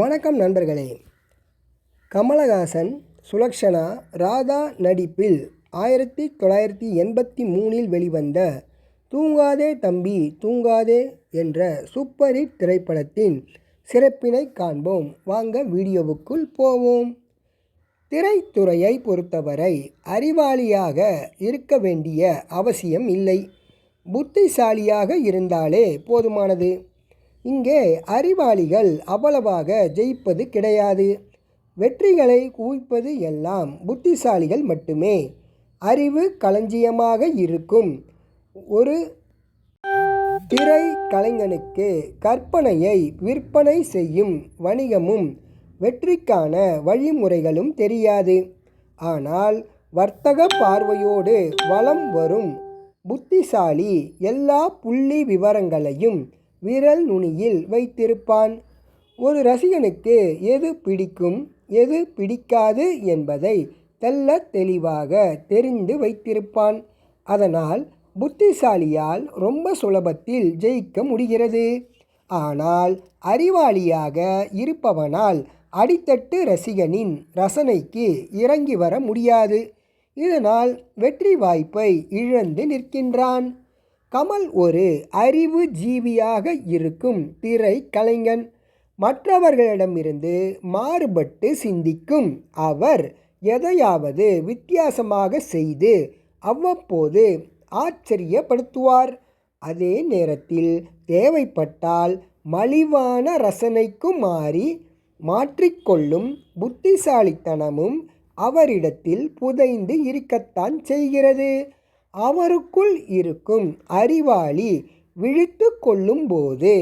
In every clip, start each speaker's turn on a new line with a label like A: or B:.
A: வணக்கம் நண்பர்களே. கமலஹாசன் சுலக்ஷனா ராதா நடிப்பில் ஆயிரத்தி தொள்ளாயிரத்தி எண்பத்தி மூணில் வெளிவந்த தூங்காதே தம்பி தூங்காதே என்ற சூப்பர் ஹிட் திரைப்படத்தின் சிறப்பினை காண்போம். வாங்க வீடியோவுக்குள் போவோம். திரைத்துறையை பொறுத்தவரை அறிவாளியாக இருக்க வேண்டிய அவசியம் இல்லை. புத்திசாலியாக இருந்தாலே போதுமானது. இங்கே அறிவாளிகள் அவ்வளவாக ஜெயிப்பது கிடையாது. வெற்றிகளை குவிப்பது எல்லாம் புத்திசாலிகள் மட்டுமே. அறிவு களஞ்சியமாக இருக்கும். ஒரு திரை கலைஞனுக்கு கற்பனையை விற்பனை செய்யும் வணிகமும் வெற்றிக்கான வழிமுறைகளும் தெரியாது. ஆனால் வர்த்தக பார்வையோடு வலம் வரும் புத்திசாலி எல்லா புள்ளி விவரங்களையும் விரல் நுனியில் வைத்திருப்பான். ஒரு ரசிகனுக்கு எது பிடிக்கும் எது பிடிக்காது என்பதை தெல்ல தெளிவாக தெரிந்து வைத்திருப்பான். அதனால் புத்திசாலியால் ரொம்ப சுலபத்தில் ஜெயிக்க முடிகிறது. ஆனால் அறிவாளியாக இருப்பவனால் அடித்தட்டு ரசிகனின் ரசனைக்கு இறங்கி வர முடியாது. இதனால் வெற்றி வாய்ப்பை இழந்து நிற்கின்றான். கமல் ஒரு அறிவு ஜீவியாக இருக்கும் திரை கலைஞன். மற்றவர்களிடமிருந்து மாறுபட்டு சிந்திக்கும் அவர் எதையாவது வித்தியாசமாக செய்து அவ்வப்போது ஆச்சரியப்படுத்துவார். அதே நேரத்தில் தேவைப்பட்டால் மலிவான ரசனைக்கும் மாறி மாற்றிக்கொள்ளும் புத்திசாலித்தனமும் அவரிடத்தில் புதைந்து இருக்கத்தான் செய்கிறது. அவருக்குள் இருக்கும் அறிவாளி விழித்து கொள்ளும்போது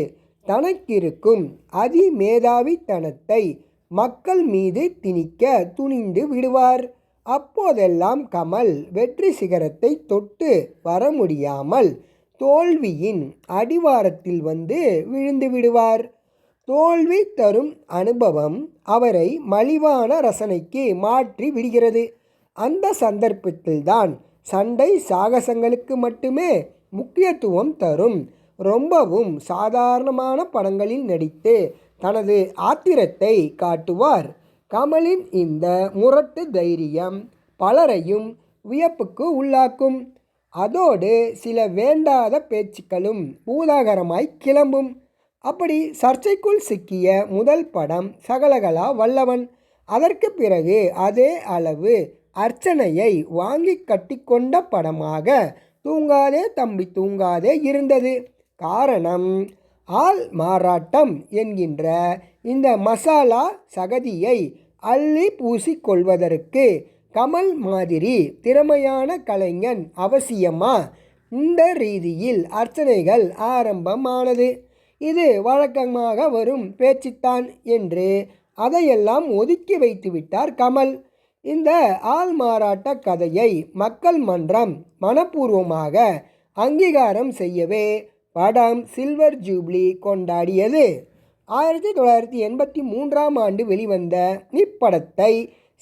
A: தனக்கிருக்கும் அதிமேதாவித்தனத்தை மக்கள் மீது திணிக்க துணிந்து விடுவார். அப்போதெல்லாம் கமல் வெற்றி சிகரத்தை தொட்டு வர முடியாமல் தோல்வியின் அடிவாரத்தில் வந்து விழுந்து விடுவார். தோல்வி தரும் அனுபவம் அவரை மலிவான ரசனைக்கு மாற்றி விடுகிறது. அந்த சந்தர்ப்பத்தில்தான் சண்டை சாகசங்களுக்கு மட்டுமே முக்கியத்துவம் தரும். ரொம்பவும் சாதாரணமான படங்களில் நடித்து தனது ஆத்திரத்தை காட்டுவார். கமலின் இந்த முரட்டு தைரியம் பலரையும் வியப்புக்கு உள்ளாக்கும். அதோடு சில வேண்டாத பேச்சுக்களும் பூதாகரமாய் கிளம்பும். அப்படி சர்ச்சைக்குள் சிக்கிய முதல் படம் சகலகலா வல்லவன். அதற்கு பிறகு அதே அளவு அர்ச்சனையை வாங்கி கட்டிக்கொண்ட படமாக தூங்காதே தம்பி தூங்காதே இருந்தது. காரணம் ஆள் மாறாட்டம் என்கின்ற இந்த மசாலா சகதியை அள்ளி பூசிக்கொள்வதற்கு கமல் மாதிரி திறமையான கலைஞன் அவசியமா? இந்த ரீதியில் அர்ச்சனைகள் ஆரம்பமானது. இது வழக்கமாக வரும் பேச்சுத்தான் என்று அதையெல்லாம் ஒதுக்கி வைத்துவிட்டார் கமல். இந்த ஆள் மாறாட்ட கதையை மக்கள் மன்றம் மனப்பூர்வமாக அங்கீகாரம் செய்யவே படம் சில்வர் ஜூப்ளி கொண்டாடியது. ஆயிரத்தி தொள்ளாயிரத்தி எண்பத்தி மூன்றாம் ஆண்டு வெளிவந்த இப்படத்தை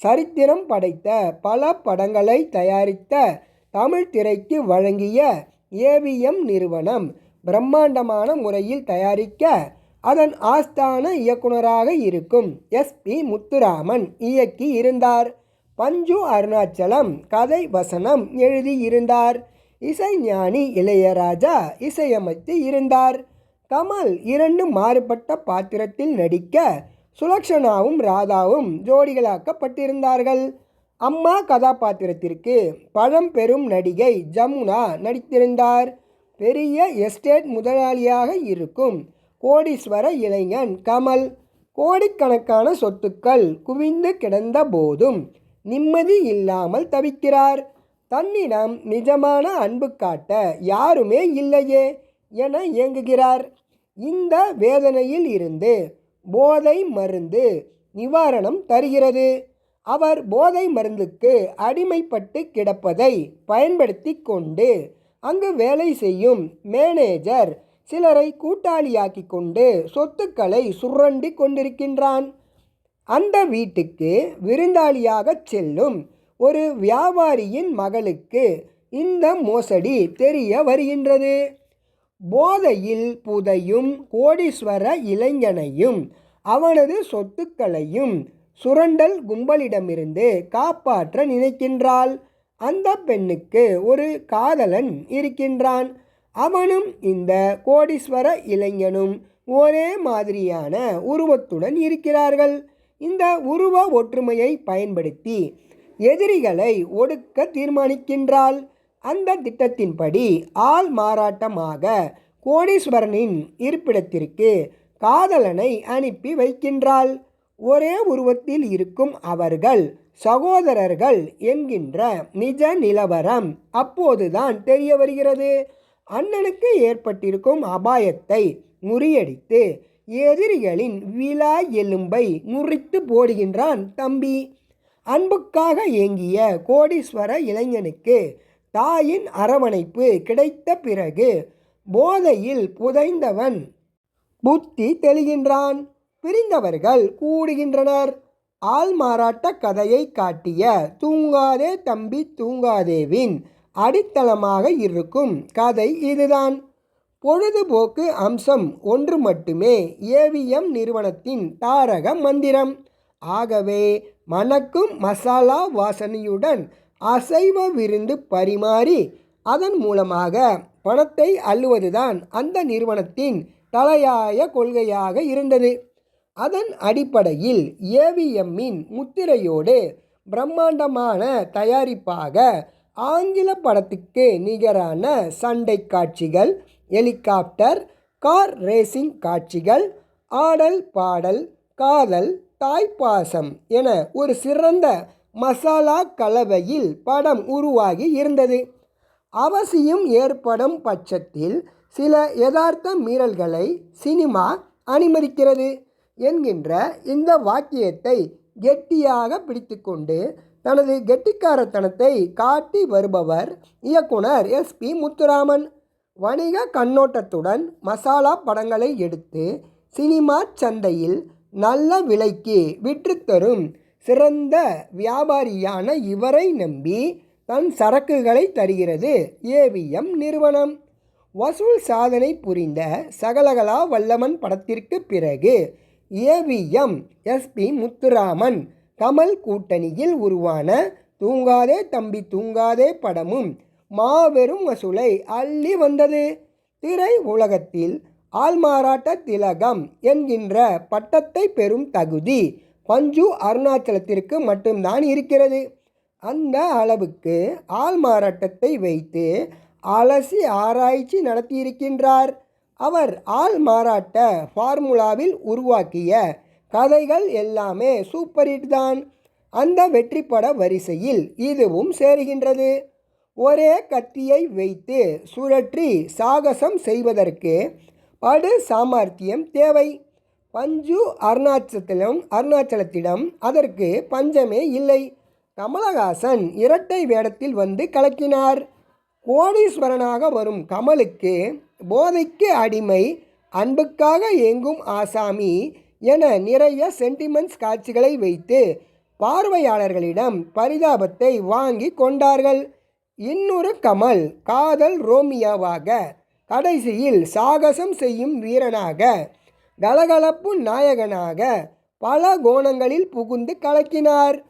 A: சரித்திரம் படைத்த பல படங்களை தயாரித்த தமிழ் திரைக்கு வழங்கிய ஏவிஎம் நிறுவனம் பிரம்மாண்டமான முறையில் தயாரிக்க அதன் ஆஸ்தான இயக்குனராக இருக்கும் எஸ் பி முத்துராமன் இயக்கி இருந்தார். பஞ்சு அருணாச்சலம் கதை வசனம் எழுதியிருந்தார் இசைஞானி இளையராஜா இசையமைத்து இருந்தார். கமல் இரண்டு மாறுபட்ட பாத்திரத்தில் நடிக்க சுலக்ஷனாவும் ராதாவும் ஜோடிகளாக்கப்பட்டிருந்தார்கள். அம்மா கதாபாத்திரத்திற்கு பழம்பெரும் நடிகை ஜமுனா நடித்திருந்தார். பெரிய எஸ்டேட் முதலாளியாக இருக்கும் கோடீஸ்வர இளைஞன் கமல் கோடிக்கணக்கான சொத்துக்கள் குவிந்து கிடந்த போதும் நிம்மதி இல்லாமல் தவிக்கிறார். தன்னிடம் நிஜமான அன்பு காட்ட யாருமே இல்லையே என இயங்குகிறார் இந்த வேதனையில் இருந்து போதை மருந்து நிவாரணம் தருகிறது. அவர் போதை மருந்துக்கு அடிமைப்பட்டு கிடப்பதை பயன்படுத்தி கொண்டு அங்கு வேலை செய்யும் மேனேஜர் சிலரை கூட்டாளியாக்கி கொண்டு சொத்துக்களை சுரண்டி கொண்டிருக்கின்றான். அந்த வீட்டுக்கு விருந்தாளியாக செல்லும் ஒரு வியாபாரியின் மகளுக்கு இந்த மோசடி தெரிய வருகின்றது. போதையில் புதையும் கோடீஸ்வர இளைஞனையும் அவனது சொத்துக்களையும் சுரண்டல் கும்பலிடமிருந்து காப்பாற்ற நினைக்கின்றாள். அந்த பெண்ணுக்கு ஒரு காதலன் இருக்கின்றான். அவனும் இந்த கோடீஸ்வர இளைஞனும் ஒரே மாதிரியான உருவத்துடன் இருக்கிறார்கள். இந்த உருவ ஒற்றுமையை பயன்படுத்தி எதிரிகளை ஒடுக்க தீர்மானிக்கின்றாள். அந்த திட்டத்தின்படி ஆள் மாறாட்டமாக கோடீஸ்வரனின் இருப்பிடத்திற்கு காதலனை அனுப்பி வைக்கின்றாள். ஒரே உருவத்தில் இருக்கும் அவர்கள் சகோதரர்கள் என்கின்ற நிஜ நிலவரம் அப்போதுதான் தெரிய வருகிறது. அண்ணனுக்கு ஏற்பட்டிருக்கும் அபாயத்தை முறியடித்து எதிரிகளின் விழா எலும்பை முறித்து போடுகின்றான் தம்பி. அன்புக்காக ஏங்கிய கோடீஸ்வர இளைஞனுக்கு தாயின் அரவணைப்பு கிடைத்த பிறகு போதையில் புதைந்தவன் புத்தி தெளிகின்றான். பிரிந்தவர்கள் கூடுகின்றனர். ஆள்மாறாட்ட கதையை காட்டிய தூங்காதே தம்பி தூங்காதேவின் அடித்தளமாக இருக்கும் கதை இதுதான். பொழுதுபோக்கு அம்சம் ஒன்று மட்டுமே ஏவிஎம் நிறுவனத்தின் தாரக மந்திரம். ஆகவே மணக்கும் மசாலா வாசனையுடன் அசைவ விருந்து பரிமாறி அதன் மூலமாக பணத்தை அள்ளுவதுதான் அந்த நிறுவனத்தின் தலையாய கொள்கையாக இருந்தது. அதன் அடிப்படையில் ஏவிஎம்மின் முத்திரையோடு பிரம்மாண்டமான தயாரிப்பாக ஆங்கில படத்துக்கு நிகரான சண்டை காட்சிகள் ஹெலிகாப்டர் கார் ரேசிங் காட்சிகள் ஆடல் பாடல் காதல் தாய்ப்பாசம் என ஒரு சிறந்த மசாலா கலவையில் படம் உருவாகி இருந்தது. அவசியம் ஏற்படும் பட்சத்தில் சில யதார்த்த மீறல்களை சினிமா அனுமதிக்கிறது என்கின்ற இந்த வாக்கியத்தை கெட்டியாக பிடித்துக்கொண்டு தனது கெட்டிக்காரத்தனத்தை காட்டி வருபவர் இயக்குனர் எஸ் பி முத்துராமன். வணிக கண்ணோட்டத்துடன் மசாலா படங்களை எடுத்து சினிமா சந்தையில் நல்ல விலைக்கு விற்றுத்தரும் சிறந்த வியாபாரியான இவரை நம்பி தன் சரக்குகளை தருகிறது ஏவிஎம் நிறுவனம். வசூல் சாதனை புரிந்த சகலகலா வல்லவன் படத்திற்கு பிறகு ஏவிஎம் எஸ்பி முத்துராமன் கமல் கூட்டணியில் உருவான தூங்காதே தம்பி தூங்காதே படமும் மாபெரும் வசூலை அள்ளி வந்தது. திரை உலகத்தில் ஆள்மாறாட்ட திலகம் என்கின்ற பட்டத்தை பெறும் தகுதி பஞ்சு அருணாச்சலத்திற்கு மட்டும்தான் இருக்கிறது. அந்த அளவுக்கு ஆள்மாறாட்டத்தை வைத்து அலசி ஆராய்ச்சி நடத்தியிருக்கின்றார். அவர் ஆள் மாறாட்ட ஃபார்முலாவில் உருவாக்கிய கதைகள் எல்லாமே சூப்பர் ஹிட் தான். அந்த வெற்றி பட வரிசையில் இதுவும் சேருகின்றது. ஒரே கத்தியை வைத்து சுழற்றி சாகசம் செய்வதற்கு படு சாமர்த்தியம் தேவை. பஞ்சு அருணாச்சலத்திலும் அருணாச்சலத்திடம் அதற்கு பஞ்சமே இல்லை. கமலஹாசன் இரட்டை வேடத்தில் வந்து கலக்கினார். கோடீஸ்வரனாக வரும் கமலுக்கு போதைக்கு அடிமை அன்புக்காக எங்கும் ஆசாமி என நிறைய சென்டிமெண்ட்ஸ் காட்சிகளை வைத்து பார்வையாளர்களிடம் பரிதாபத்தை வாங்கி கொண்டார்கள். இன்னொரு கமல் காதல் ரோமியாவாக கடைசியில் சாகசம் செய்யும் வீரனாக கலகலப்பு நாயகனாக பல கோணங்களில் புகுந்து கலக்கினார்.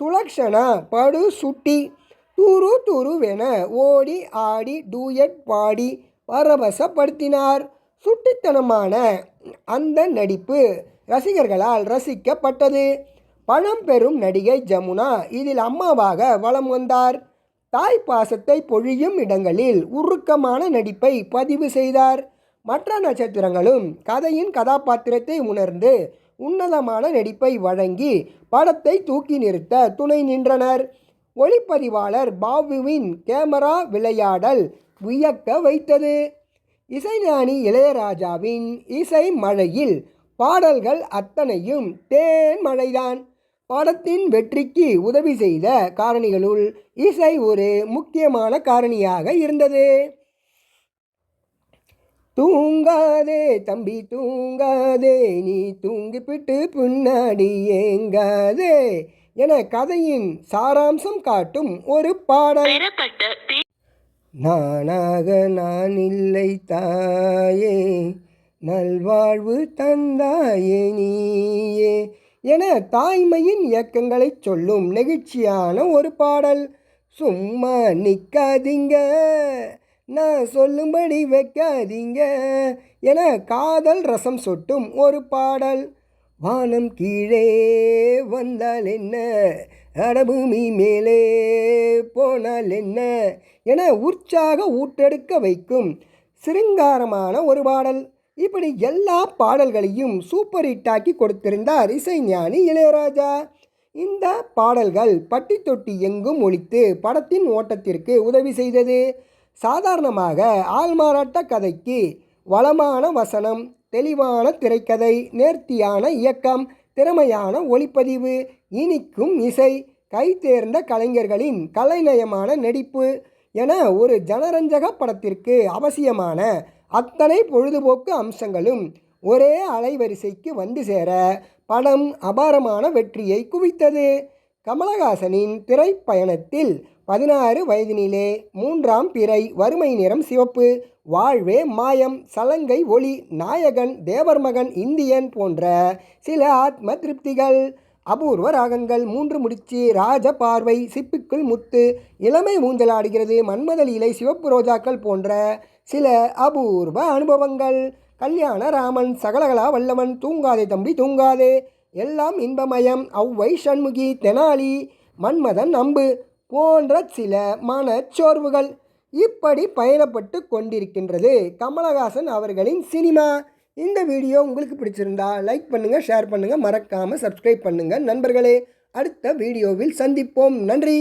A: சுலக்ஷனா படு சுட்டி தூரு துருவென ஓடி ஆடி டூயட் பாடி பரவசப்படுத்தினார். சுட்டித்தனமான அந்த நடிப்பு ரசிகர்களால் ரசிக்கப்பட்டது. பணம் பெறும் நடிகை ஜமுனா இதில் அம்மாவாக வலம் வந்தார். தாய் பாசத்தை பொழியும் இடங்களில் உருக்கமான நடிப்பை பதிவு செய்தார். மற்ற நட்சத்திரங்களும் கதையின் கதாபாத்திரத்தை உணர்ந்து உன்னதமான நடிப்பை வழங்கி படத்தை தூக்கி நிறுத்த துணை நின்றனர். ஒளிப்பதிவாளர் பாபுவின் கேமரா விளையாடல் வியக்க வைத்தது. இசைஞானி இளையராஜாவின் இசை மழையில் பாடல்கள் அத்தனையும் தேன் மழைதான். பாடத்தின் வெற்றிக்கு உதவி செய்த காரணிகளுள் இசை ஒரு முக்கியமான காரணியாக இருந்தது. தூங்காதே தம்பி தூங்காதே நீ தூங்கிப்பிட்டு பின்னாடி ஏங்காதே என கதையின் சாராம்சம் காட்டும் ஒரு பாடல். நானாக நான் இல்லை தாயே நல்வாழ்வு தந்தாயே நீயே என தாய்மையின் இயக்கங்களைச் சொல்லும் நெகிழ்ச்சியான ஒரு பாடல். சும்மா நிற்காதீங்க நான் சொல்லும்படி வைக்காதீங்க என காதல் ரசம் சொட்டும் ஒரு பாடல். வானம் கீழே வந்தால் என்ன அடபூமி மேலே போனால் என்ன என உற்சாக ஊட்டெடுக்க வைக்கும் சிருங்காரமான ஒரு பாடல். இப்படி எல்லா பாடல்களையும் சூப்பர் ஹிட்டாக்கி கொடுத்திருந்தார் இசைஞானி இளையராஜா. இந்த பாடல்கள் பட்டி தொட்டி எங்கும் ஒழித்து படத்தின் ஓட்டத்திற்கு உதவி செய்தது. சாதாரணமாக ஆள்மாறாட்ட கதைக்கு வளமான வசனம் தெளிவான திரைக்கதை நேர்த்தியான இயக்கம் திறமையான ஒளிப்பதிவு இனிக்கும் இசை கைதேர்ந்த கலைஞர்களின் கலைநயமான நடிப்பு என ஒரு ஜனரஞ்சக படத்திற்கு அவசியமான அத்தனை பொழுதுபோக்கு அம்சங்களும் ஒரே அலைவரிசைக்கு வந்து சேர படம் அபாரமான வெற்றியை குவித்தது. கமலஹாசனின் திரைப்பயணத்தில் பதினாறு வயதினிலே மூன்றாம் பிறை வறுமை நிறம் சிவப்பு வாழ்வே மாயம் சலங்கை ஒளி நாயகன் தேவர் மகன் இந்தியன் போன்ற சில ஆத்ம திருப்திகள் அபூர்வ ராகங்கள் மூன்று முடிச்சு ராஜ பார்வை சிப்பிக்குள் முத்து இளமை ஊஞ்சலாடுகிறது மன்மதலிலை சிவப்பு ரோஜாக்கள் போன்ற சில அபூர்வ அனுபவங்கள். கல்யாண ராமன் சகலகலா வல்லவன் தூங்காதே தம்பி தூங்காதே. எல்லாம் இன்பமயம் ஔவை சண்முகி தெனாலி மன்மதன் அம்பு போன்ற சில மனச்சோர்வுகள் இப்படி பயணப்பட்டு கொண்டிருக்கின்றது கமலஹாசன் அவர்களின் சினிமா. இந்த வீடியோ உங்களுக்கு பிடிச்சிருந்தா லைக் பண்ணுங்கள் ஷேர் பண்ணுங்கள் மறக்காமல் சப்ஸ்கிரைப் பண்ணுங்கள் நண்பர்களே. அடுத்த வீடியோவில் சந்திப்போம். நன்றி.